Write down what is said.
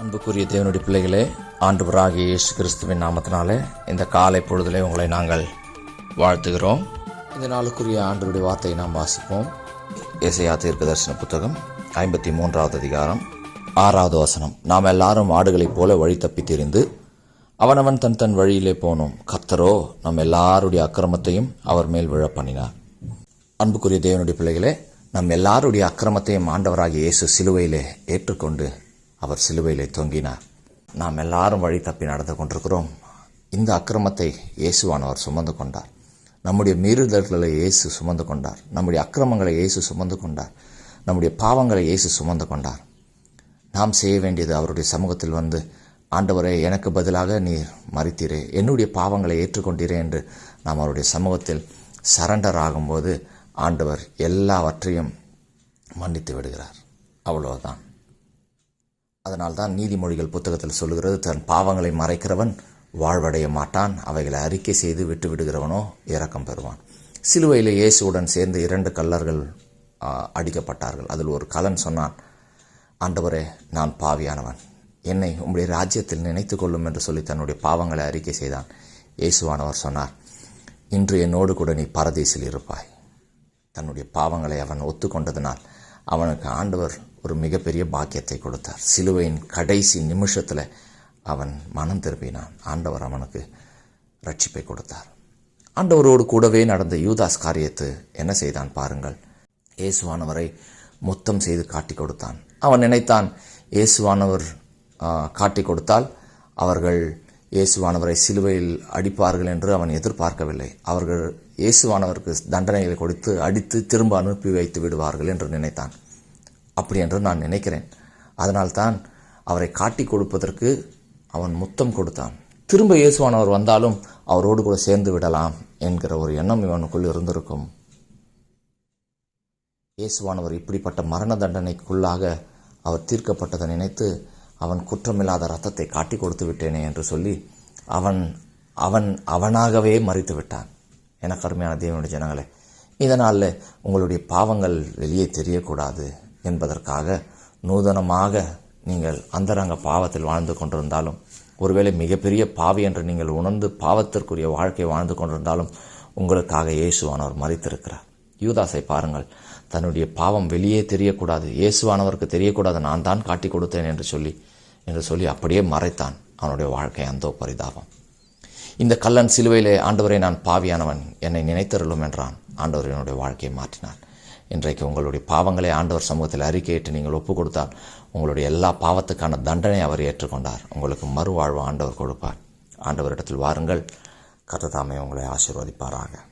அன்புக்குரிய தேவனுடைய பிள்ளைகளே ஆண்டவராகிய இயேசு கிறிஸ்துவின் நாமத்தினாலே இந்த காலை பொழுதிலே உங்களை நாங்கள் வாழ்த்துகிறோம். இந்த நாளுக்குரிய ஆண்டவருடைய வார்த்தையை நாம் வாசிப்போம். இசையா தீர்க்க தரிசன புத்தகம் ஐம்பத்தி மூன்றாவது அதிகாரம் ஆறாவது வசனம். நாம் எல்லாரும் ஆடுகளைப் போல வழி தப்பி திரிந்து அவனவன் தன் தன் வழியிலே போனோம். கத்தரோ நம் எல்லாருடைய அக்கிரமத்தையும் அவர் மேல் விழ பண்ணினார் அன்புக்குரிய தேவனுடைய பிள்ளைகளே நம் எல்லாருடைய அக்கிரமத்தையும் ஆண்டவராகிய இயேசு சிலுவையிலே ஏற்றுக்கொண்டு அவர் சிலுவையிலே தொங்கினார். நாம் எல்லாரும் வழி தப்பி நடந்து கொண்டிருக்கிறோம். இந்த அக்கிரமத்தை இயேசுவானவர் சுமந்து கொண்டார். நம்முடைய மீறுதல்களை இயேசு சுமந்து கொண்டார். நம்முடைய அக்கிரமங்களை இயேசு சுமந்து கொண்டார். நம்முடைய பாவங்களை இயேசு சுமந்து கொண்டார். நாம் செய்ய வேண்டியது அவருடைய சமூகத்தில் வந்து ஆண்டவரே எனக்கு பதிலாக நீர் மறித்தீரே என்னுடைய பாவங்களை ஏற்றுக்கொண்டீரே என்று நாம் அவருடைய சமூகத்தில் சரண்டர் ஆகும்போது ஆண்டவர் எல்லாவற்றையும் மன்னித்து விடுகிறார். அவ்வளவுதான். அதனால்தான் நீதிமொழிகள் புத்தகத்தில் சொல்லுகிறது தன் பாவங்களை மறைக்கிறவன் வாழ்வடைய மாட்டான் அவைகளை அறிக்கை செய்து விட்டு விடுகிறவனோ இரக்கம் பெறுவான். சிலுவையில் இயேசுவுடன் சேர்ந்து இரண்டு கல்லர்கள் அடிக்கப்பட்டார்கள். அதில் ஒரு கலன் சொன்னான் ஆண்டவரே நான் பாவியானவன். என்னை உம்முடைய ராஜ்யத்தில் நினைத்து கொள்ளும் என்று சொல்லி தன்னுடைய பாவங்களை அறிக்கை செய்தான். இயேசுவானவர் சொன்னார் இன்று என்னோடு கூட நீ பரதேசில் இருப்பாய். தன்னுடைய பாவங்களை அவன் ஒத்துக்கொண்டதனால் அவனுக்கு ஆண்டவர் ஒரு மிகப்பெரிய பாக்கியத்தை கொடுத்தார். சிலுவையின் கடைசி நிமிஷத்தில் அவன் மனம் திரும்பினான் ஆண்டவர் அவனுக்கு ரட்சிப்பை கொடுத்தார். ஆண்டவரோடு கூடவே நடந்த யூதாஸ் காரியத்து என்ன செய்தான் பாருங்கள். இயேசுவானவரை மொத்தம் செய்து காட்டி கொடுத்தான். அவன் நினைத்தான் இயேசுவானவர் காட்டி கொடுத்தால் அவர்கள் இயேசுவானவரை சிலுவையில் அடிப்பார்கள் என்று அவன் எதிர்பார்க்கவில்லை. அவர்கள் இயேசுவானவருக்கு தண்டனைகளை கொடுத்து அடித்து திரும்ப அனுப்பி வைத்து விடுவார்கள் என்று நினைத்தான். அப்படி என்று நான் நினைக்கிறேன். அதனால்தான் அவரை காட்டி கொடுப்பதற்கு அவன் முத்தம் கொடுத்தான். திரும்ப இயேசுவானவர் வந்தாலும் அவரோடு கூட சேர்ந்து விடலாம் என்கிற ஒரு எண்ணம் இவனுக்குள் இருந்திருக்கும். இயேசுவானவர் இப்படிப்பட்ட மரண தண்டனைக்குள்ளாக அவர் தீர்க்கப்பட்டதை நினைத்து அவன் குற்றமில்லாத ரத்தத்தை காட்டி கொடுத்து விட்டேனே என்று சொல்லி அவன் அவன் அவனாகவே மறித்து விட்டான். எனக்கு அருமையான தேவனுடைய ஜனங்களே இதனால் உங்களுடைய பாவங்கள் வெளியே தெரியக்கூடாது என்பதற்காக நூதனமாக நீங்கள் அந்தரங்க பாவத்தில் வாழ்ந்து கொண்டிருந்தாலும் ஒருவேளை மிகப்பெரிய பாவி என்று நீங்கள் உணர்ந்து பாவத்திற்குரிய வாழ்க்கை வாழ்ந்து கொண்டிருந்தாலும் உங்களுக்காக இயேசுவானவர் மறித்திருக்கிறார். யூதாசை பாருங்கள் தன்னுடைய பாவம் வெளியே தெரியக்கூடாது இயேசுவானவருக்கு தெரியக்கூடாது நான் தான் காட்டி கொடுத்தேன் என்று சொல்லி என்று சொல்லி அப்படியே மறைத்தான் அவனுடைய வாழ்க்கை அந்த பரிதாபம். இந்த கல்லன் சிலுவையிலே ஆண்டவரை நான் பாவியானவன் என்னை நினைத்தருளும் என்றான். ஆண்டவர் என்னுடைய வாழ்க்கையை மாற்றினார். இன்றைக்கு உங்களுடைய பாவங்களை ஆண்டவர் சமூகத்தில் அறிக்கையிட்டு நீங்கள் ஒப்பு கொடுத்தால் உங்களுடைய எல்லா பாவத்துக்கான தண்டனை அவர் ஏற்றுக்கொண்டார். உங்களுக்கு மறுவாழ்வு ஆண்டவர் கொடுப்பார். ஆண்டவரிடத்தில் வாருங்கள். கர்த்தர் உங்களை ஆசீர்வதிப்பாராக.